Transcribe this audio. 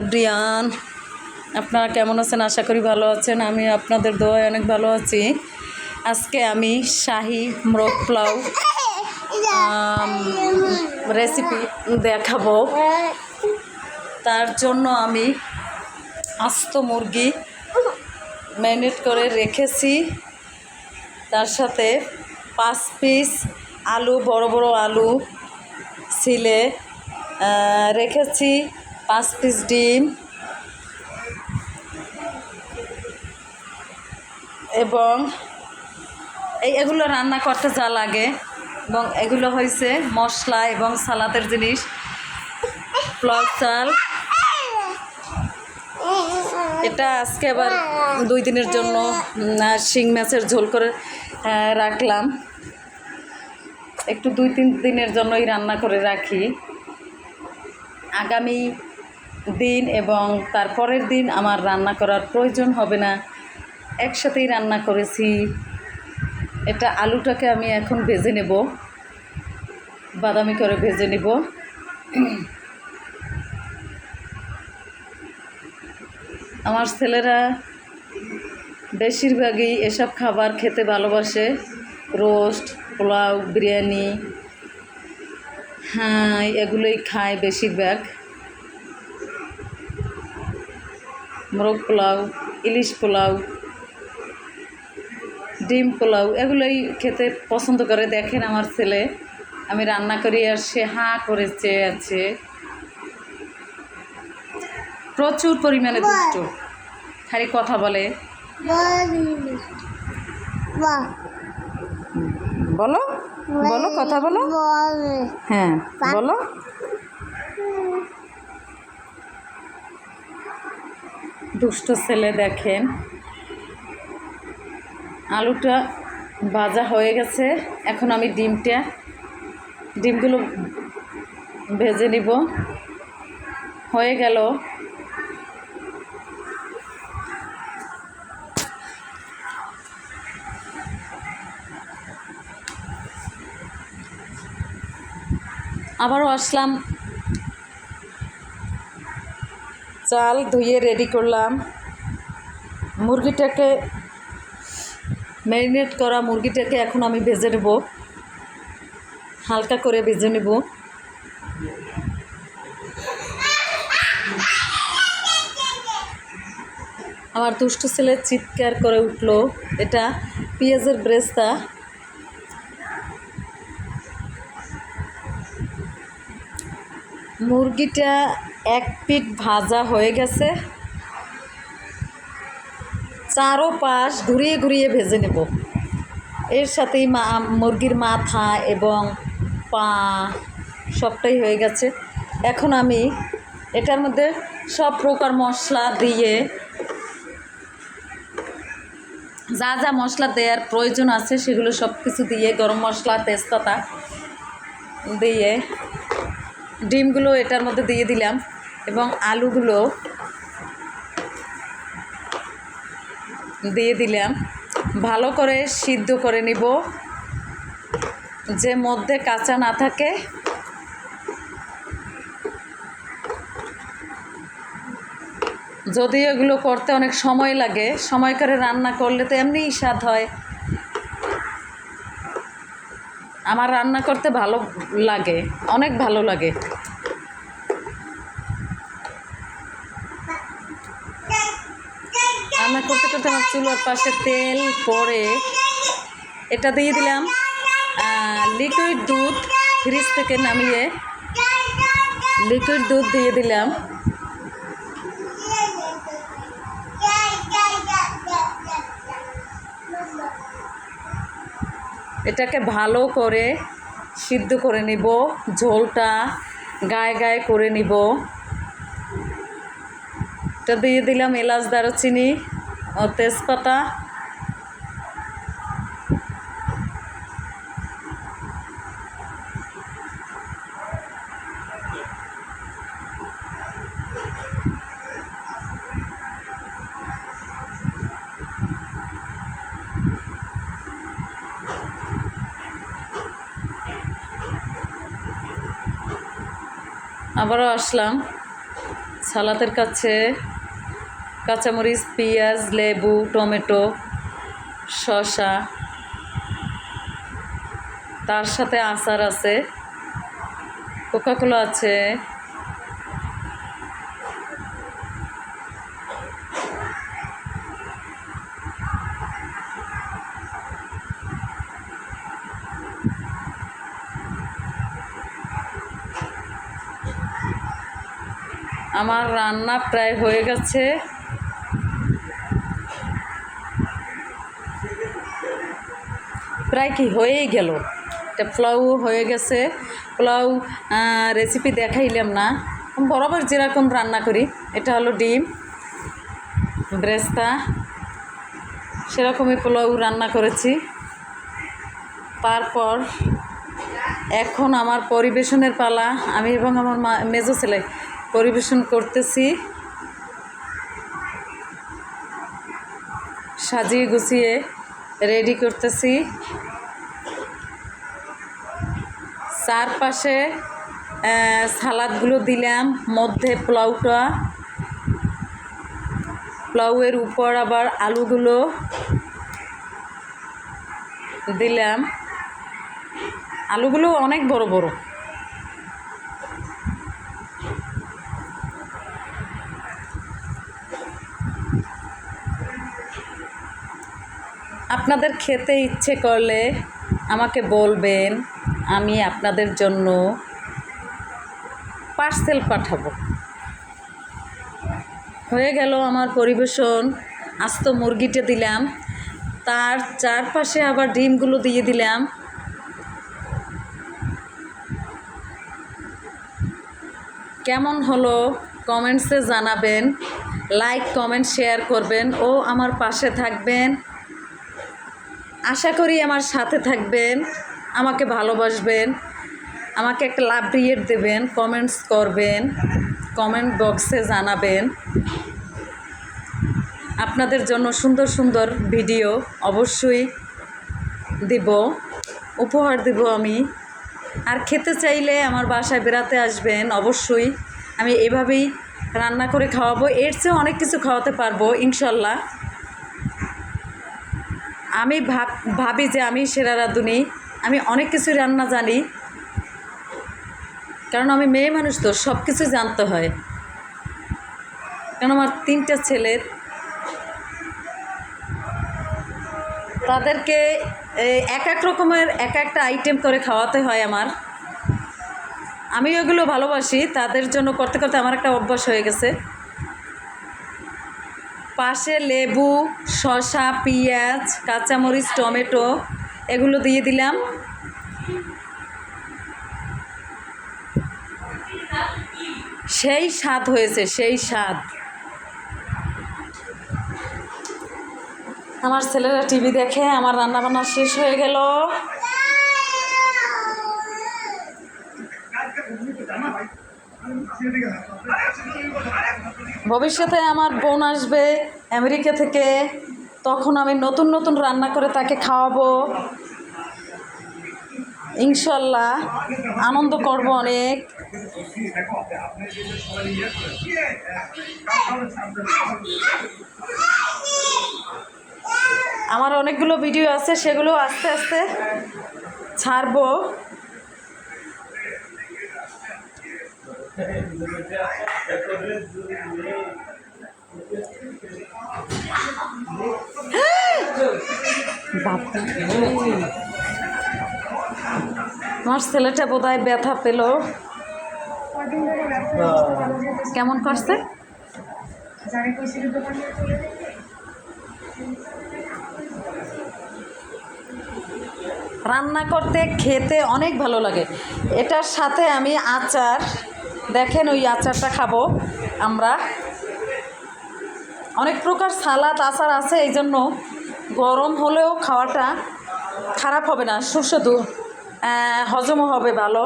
Brian আপনারা কেমন আছেন? আশা করি ভালো আছেন। আমি আপনাদের দোয়ায় অনেক ভালো আছি। আজকে আমি শাহি মোরগ পোলাও রেসিপি দেখাবো। তার জন্য আমি আস্ত মুরগি ম্যারিনেট করে রেখেছি। তার সাথে পাঁচ পিস আলু, বড় বড় আলু ছিলে রেখেছি। পাঁচ পিস ডিম এবং এই এগুলো রান্না করতে যা লাগে এবং এগুলো হয়েছে মশলা এবং সালাদের জিনিস। প্লক চাল। এটা আজকে আবার দুই দিনের জন্য শিং মাছের ঝোল করে রাখলাম। একটু দুই তিন দিনের জন্যই রান্না করে রাখি। আগামী দিন এবং তারপরের দিন আমার রান্না করার প্রয়োজন হবে না। একসাথেই রান্না করেছি। এটা আলুটাকে আমি এখন ভেজে নেব। বাদামি করে ভেজে নেব। আমার ছেলেরা বেশিরভাগই এসব খাবার খেতে ভালোবাসে। রোস্ট, পোলাও, বিরিয়ানি হ্যাঁ এগুলোই খায় বেশিরভাগ। মোরগ পোলাও ইলিশ পোলাও ডিম পোলাও এগুলোই খেতে পছন্দ করে। দেখেন আমার ছেলে আমি রান্না করি আর সে হাঁ করে চেয়ে আছে। প্রচুর পরিমাণে দুষ্ট। খালি কথা বলে। বলো? বলো কথা বলো। হ্যাঁ বলো। দুষ্ট ছেলে দেখেন। আলুটা ভাজা হয়ে গেছে। এখন আমি ডিমটা, ডিমগুলো ভেজে নিব। হয়ে গেল। আবারও আসলাম চাল ধুয়ে রেডি করলাম। মুরগিটাকে ম্যারিনেট করা মুরগিটাকে এখন আমি ভেজে নেব। হালকা করে ভেজে নেব। আমার দুষ্ট ছেলে চিৎকার করে উঠল। এটা পেঁয়াজের ব্রেস্তা। মুরগিটা এক পিঠ ভাজা হয়ে গেছে। চারো পাশ ঘুরিয়ে ঘুরিয়ে ভেজে নেব। এর সাথেই মা, মুরগির মাথা এবং পা সবটাই হয়ে গেছে। এখন আমি এটার মধ্যে সব প্রকার মশলা দিয়ে যা যা মশলা দেওয়ার প্রয়োজন আছে সেগুলো সব কিছু দিয়ে গরম মশলা, তেজপাতা দিয়ে ডিমগুলো এটার মধ্যে দিয়ে দিলাম। এবং আলুগুলো দিয়ে দিলাম। ভালো করে সিদ্ধ করে নিব। যে মধ্যে কাঁচা না থাকে যদিও এগুলো করতে অনেক সময় লাগে, সময় করে রান্না করলে তো এমনিই স্বাদ হয়। আমার রান্না করতে ভালো লাগে, অনেক ভালো লাগে রান্না করতে করতে আমার চুলোর পাশে তেল পরে এটা দিয়ে দিলাম লিকুইড দুধ ফ্রিজ থেকে নামিয়ে লিকুইড দুধ দিয়ে দিলাম। এটাকে ভালো করে সিদ্ধ করে নিব, ঝোলটা গায়ে গায়ে করে নিব। এটা দিয়ে দিলাম এলাচ দারুচিনি। তেজপাতা। আবারও আসলাম সালাতের কাছে। কাঁচামরিচ, পেঁয়াজ, লেবু, টমেটো, শসা, তার সাথে আচার আছে। কোকাকোলা আছে। আমার রান্না প্রায় হয়ে গেছে। প্রায় কি হয়েই গেল। এটা পোলাও হয়ে গেছে। পোলাও রেসিপি দেখাইলাম না। বরাবর যেরকম রান্না করি, এটা হলো ডিম, ব্রেস্তা, সেরকমই পোলাও রান্না করেছি। তারপর এখন আমার পরিবেশনের পালা। আমি এবং আমার মা, মেজো ছেলে পরিবেশন করতেছি। সাজিয়ে গুছিয়ে রেডি করতেছি। চারপাশে সালাদগুলো দিলাম, মধ্যে পোলাওটা। পোলাওয়ের উপর আবার আলুগুলো দিলাম। আলুগুলো অনেক বড় বড়। আপনাদের খেতে ইচ্ছে করলে আমাকে বলবেন। আমি আপনাদের জন্য পার্সেল পাঠাবো। হয়ে গেল আমার পরিবেশন। আস্ত মুরগিটা দিলাম। তার চারপাশে আবার ডিমগুলো দিয়ে দিলাম। কেমন হলো? কমেন্টসে জানাবেন। লাইক কমেন্ট শেয়ার করবেন। ও আমার পাশে থাকবেন। আশা করি আমার সাথে থাকবেন। আমাকে ভালোবাসবেন, আমাকে একটা লাভ রিয়েট দেবেন কমেন্টস করবেন কমেন্ট বক্সে জানাবেন। আপনাদের জন্য সুন্দর সুন্দর ভিডিও অবশ্যই দেব, উপহার দেব আমি। আর খেতে চাইলে আমার বাসায় বেড়াতে আসবেন, অবশ্যই। আমি এভাবেই রান্না করে খাওয়াবো, এর চেয়েও অনেক কিছু খাওয়াতে পারব, ইনশাল্লাহ। আমি ভাব, ভাবি যে আমি সেরা রাঁধুনি। আমি অনেক কিছু রান্না জানি। কারণ আমি মেয়ে মানুষ তো সব কিছু জানতে হয়। কারণ আমার তিনটা ছেলের তাদেরকে এক এক রকমের এক একটা আইটেম করে খাওয়াতে হয় আমার। আমি ওগুলো ভালোবাসি, তাদের জন্য করতে করতে আমার একটা অভ্যাস হয়ে গেছে। পাশে লেবু, শসা, পেঁয়াজ, কাঁচামরিচ, টমেটো এগুলো দিয়ে দিলাম। সেই স্বাদ হয়েছে, সেই স্বাদ। আমার ছেলেরা টিভি দেখে, আমার রান্না বান্না শেষ হয়ে গেল। ভবিষ্যতে আমার বোন আসবে আমেরিকা থেকে। তখন আমি নতুন নতুন রান্না করে তাকে খাওয়াবো। ইনশাল্লাহ আনন্দ করব অনেক। আমার অনেকগুলো ভিডিও আছে, সেগুলো আস্তে আস্তে ছাড়বো। আমার ছেলেটা বোধ হয় ব্যথা পেল। কেমন করছে? রান্না করতে, খেতে অনেক ভালো লাগে। এটার সাথে আমি আচার, দেখেন ওই আচারটা খাব আমরা। অনেক প্রকার সালাদ, আচার আছে এই জন্য গরম হলেও খাওয়াটা খারাপ হবে না সুস্বাদু হজমও হবে ভালো।